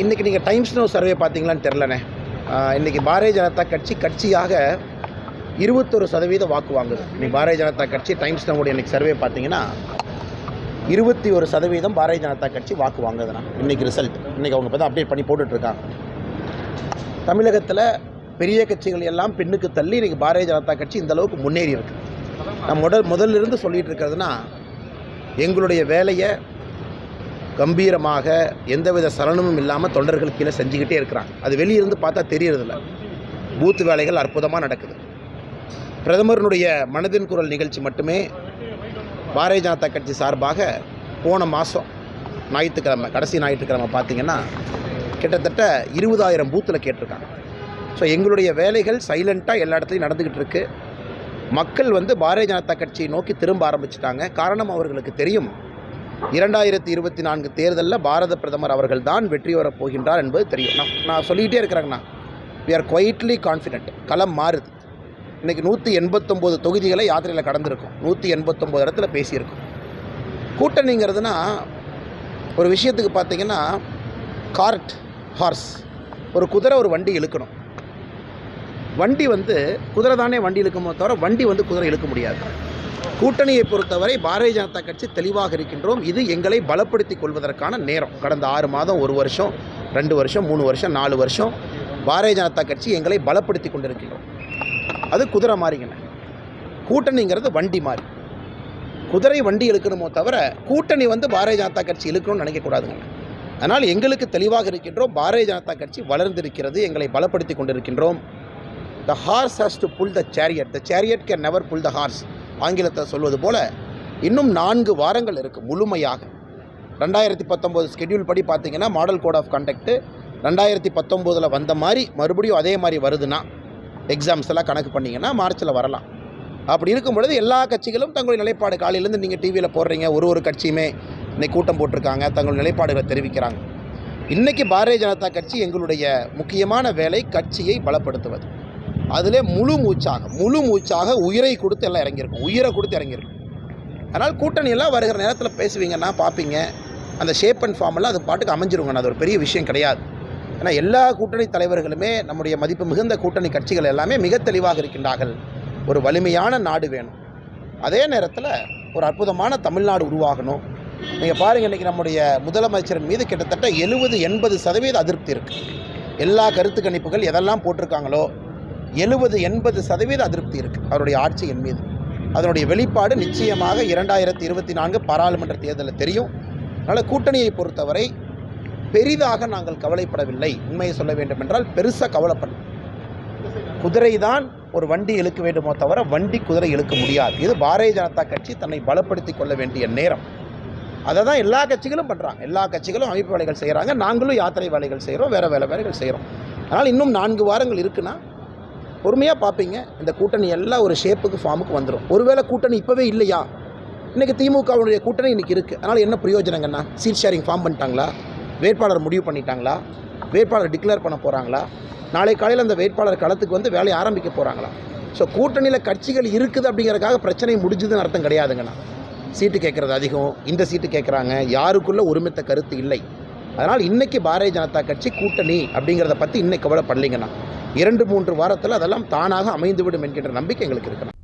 இன்றைக்கி நீங்கள் Times Now survey பார்த்தீங்களான்னு தெரிலண்ணே இன்றைக்கி பாரதிய ஜனதா கட்சி கட்சியாக இருபத்தொரு சதவீத வாக்கு வாங்குது. இன்னைக்கு பாரதிய ஜனதா கட்சி டைம்ஸ் நோடைய இன்றைக்கி சர்வே பார்த்தீங்கன்னா இருபத்தி ஒரு சதவீதம் பாரதிய ஜனதா கட்சி வாக்கு வாங்குதுண்ணா. இன்றைக்கி ரிசல்ட் இன்றைக்கி அவங்க இப்போ தான் அப்டேட் பண்ணி போட்டுட்ருக்காங்க தமிழகத்தில் பெரிய கட்சிகள் எல்லாம் பெண்ணுக்கு தள்ளி இன்றைக்கி பாரதிய ஜனதா கட்சி இந்த அளவுக்கு முன்னேறி இருக்குது நான் முதல் முதல்ல இருந்து இருக்கிறதுனா எங்களுடைய வேலையை கம்பீரமாக எந்தவித சலனமும் இல்லாமல் தொண்டர்கள் கீழே செஞ்சுக்கிட்டே இருக்கிறாங்க. அது வெளியிருந்து பார்த்தா தெரியறதில்ல. பூத் வேலைகள் அற்புதமாக நடக்குது. பிரதமருடைய மனதின் குரல் நிகழ்ச்சி மட்டுமே பாரதிய ஜனதா கட்சி சார்பாக போன மாதம் ஞாயிற்றுக்கிழமை கடைசி ஞாயிற்றுக்கிழமை பார்த்திங்கன்னா கிட்டத்தட்ட இருபதாயிரம் பூத்தில் கேட்டிருக்காங்க. ஸோ எங்களுடைய வேலைகள் சைலண்ட்டாக எல்லா இடத்துலையும் நடந்துக்கிட்டு இருக்குது மக்கள் வந்து பாரதிய ஜனதா கட்சியை நோக்கி திரும்ப ஆரம்பிச்சிட்டாங்க. காரணம் அவர்களுக்கு தெரியும். இரண்டாயிரத்தி இருபத்தி நான்கு தேர்தலில் பாரத பிரதமர் அவர்கள் தான் வெற்றி வரப் போகின்றார் என்பது தெரியும். நான் நான் சொல்லிக்கிட்டே இருக்கிறேங்கண்ணா. வி ஆர் குவைட்லி கான்ஃபிடென்ட் களம் மாறுது. இன்றைக்கி நூற்றி எண்பத்தொம்போது தொகுதிகளை யாத்திரையில் கடந்திருக்கும். நூற்றி எண்பத்தொம்போது இடத்துல பேசியிருக்கோம். கூட்டணிங்கிறதுனா ஒரு விஷயத்துக்கு பார்த்தீங்கன்னா கார்ட் ஹார்ஸ் ஒரு குதிரை ஒரு வண்டி இழுக்கணும். வண்டி வந்து குதிரை தானே வண்டி இழுக்குமோ தவிர வண்டி வந்து குதிரை இழுக்க முடியாது. கூட்டணியை பொறுத்தவரை பாரதிய ஜனதா கட்சி தெளிவாக இருக்கின்றோம். இது எங்களை பலப்படுத்திக் கொள்வதற்கான நேரம். கடந்த ஆறு மாதம் ஒரு வருஷம் ரெண்டு வருஷம் மூணு வருஷம் நாலு வருஷம் பாரதிய ஜனதா கட்சி எங்களை பலப்படுத்தி கொண்டிருக்கின்றோம். அது குதிரை மாறிங்கண்ணே கூட்டணிங்கிறது வண்டி மாறி குதிரை வண்டி இழுக்கணுமோ தவிர கூட்டணி வந்து பாரதிய ஜனதா கட்சி இழுக்கணும்னு நினைக்கக்கூடாதுங்க அதனால் எங்களுக்கு தெளிவாக இருக்கின்றோம். பாரதிய ஜனதா கட்சி வளர்ந்திருக்கிறது. எங்களை பலப்படுத்தி கொண்டிருக்கின்றோம். The horse has to pull the chariot the chariot can never pull the horse ஆங்கிலத்தை சொல்வது போல் இன்னும் நான்கு வாரங்கள் இருக்குது முழுமையாக. ரெண்டாயிரத்தி பத்தொம்போது ஸ்கெடியூல் படி பார்த்திங்கன்னா மாடல் கோட் ஆஃப் கண்டக்ட்டு ரெண்டாயிரத்தி பத்தொம்போதில் வந்த மாதிரி மறுபடியும் அதே மாதிரி வருதுன்னா எக்ஸாம்ஸ் எல்லாம் கணக்கு பண்ணிங்கன்னா மார்ச்சில் வரலாம். அப்படி இருக்கும் பொழுது எல்லா கட்சிகளும் தங்களுடைய நிலைப்பாடு காலையிலேருந்து நீங்கள் டிவியில் போடுறீங்க ஒரு ஒரு கட்சியுமே இன்னைக்கு கூட்டம் போட்டிருக்காங்க தங்களுடைய நிலைப்பாடுகளை தெரிவிக்கிறாங்க. இன்றைக்கி பாரதிய ஜனதா கட்சி எங்களுடைய முக்கியமான வேலை கட்சியை பலப்படுத்துவது. அதிலே முழு மூச்சாக முழு மூச்சாக உயிரை கொடுத்து எல்லாம் இறங்கியிருக்கும். உயிரை கொடுத்து இறங்கியிருக்கும். அதனால் கூட்டணியெல்லாம் வருகிற நேரத்தில் பேசுவீங்கன்னா பார்ப்பீங்க அந்த ஷேப் அண்ட் ஃபார்மெல்லாம் அது பாட்டுக்கு அமைஞ்சிருங்கண்ணா அது ஒரு பெரிய விஷயம் கிடையாது. ஏன்னா எல்லா கூட்டணி தலைவர்களுமே நம்முடைய மதிப்பு மிகுந்த கூட்டணி கட்சிகள் எல்லாமே மிக தெளிவாக இருக்கின்றார்கள். ஒரு வலிமையான நாடு வேணும். அதே நேரத்தில் ஒரு அற்புதமான தமிழ்நாடு உருவாகணும். நீங்கள் பாருங்கள் இன்றைக்கி நம்முடைய முதலமைச்சரின் மீது கிட்டத்தட்ட எழுபது எண்பது சதவீத அதிருப்தி இருக்குது எல்லா கருத்து கணிப்புகள் எதெல்லாம் போட்டிருக்காங்களோ எழுபது எண்பது சதவீத அதிருப்தி இருக்குது அவருடைய ஆட்சியின் மீது. அதனுடைய வெளிப்பாடு நிச்சயமாக இரண்டாயிரத்தி இருபத்தி நான்கு பாராளுமன்ற தேர்தலில் தெரியும். அதனால் கூட்டணியை பொறுத்தவரை பெரிதாக நாங்கள் கவலைப்படவில்லை. உண்மையை சொல்ல வேண்டும் என்றால் பெருசாக கவலைப்படும் குதிரை தான் ஒரு வண்டி இழுக்க வேண்டுமோ தவிர வண்டி குதிரை இழுக்க முடியாது. இது பாரதிய ஜனதா கட்சி தன்னை பலப்படுத்தி கொள்ள வேண்டிய நேரம். அதை தான் எல்லா கட்சிகளும் பண்ணுறாங்க எல்லா கட்சிகளும் அமைப்பு வேலைகள் செய்கிறாங்க நாங்களும் யாத்திரை வேலைகள் செய்கிறோம் வேறு வேலை வேலைகள் செய்கிறோம் அதனால் இன்னும் நான்கு வாரங்கள் இருக்குன்னா பொறுமையாக பார்ப்பீங்க இந்த கூட்டணி எல்லாம் ஒரு ஷேப்புக்கு ஃபார்முக்கு வந்துடும் ஒருவேளை கூட்டணி இப்போவே இல்லையா? இன்றைக்கி திமுகவுடைய கூட்டணி இன்றைக்கி இருக்குது அதனால் என்ன பிரயோஜனங்கண்ணா? சீட் ஷேரிங் ஃபார்ம் பண்ணிட்டாங்களா? வேட்பாளர் முடிவு பண்ணிட்டாங்களா? வேட்பாளர் டிக்ளேர் பண்ண போகிறாங்களா நாளை காலையில் அந்த வேட்பாளர் களத்துக்கு வந்து வேலையை ஆரம்பிக்க போகிறாங்களா ஸோ கூட்டணியில் கட்சிகள் இருக்குது அப்படிங்கிறதுக்காக பிரச்சனை முடிஞ்சுதுன்னு அர்த்தம் கிடையாதுங்கண்ணா. சீட்டு கேட்குறது அதிகம். இந்த சீட்டு கேட்குறாங்க யாருக்குள்ளே ஒருமித்த கருத்து இல்லை. அதனால் இன்றைக்கி பாரதிய ஜனதா கட்சி கூட்டணி அப்படிங்கிறத பற்றி இன்னைக்கு கவலைப்படலைங்கண்ணா. இரண்டு மூன்று வாரத்தில் அதெல்லாம் தானாக அமைந்துவிடும் என்கின்ற நம்பிக்கை எங்களுக்கு இருக்கணும்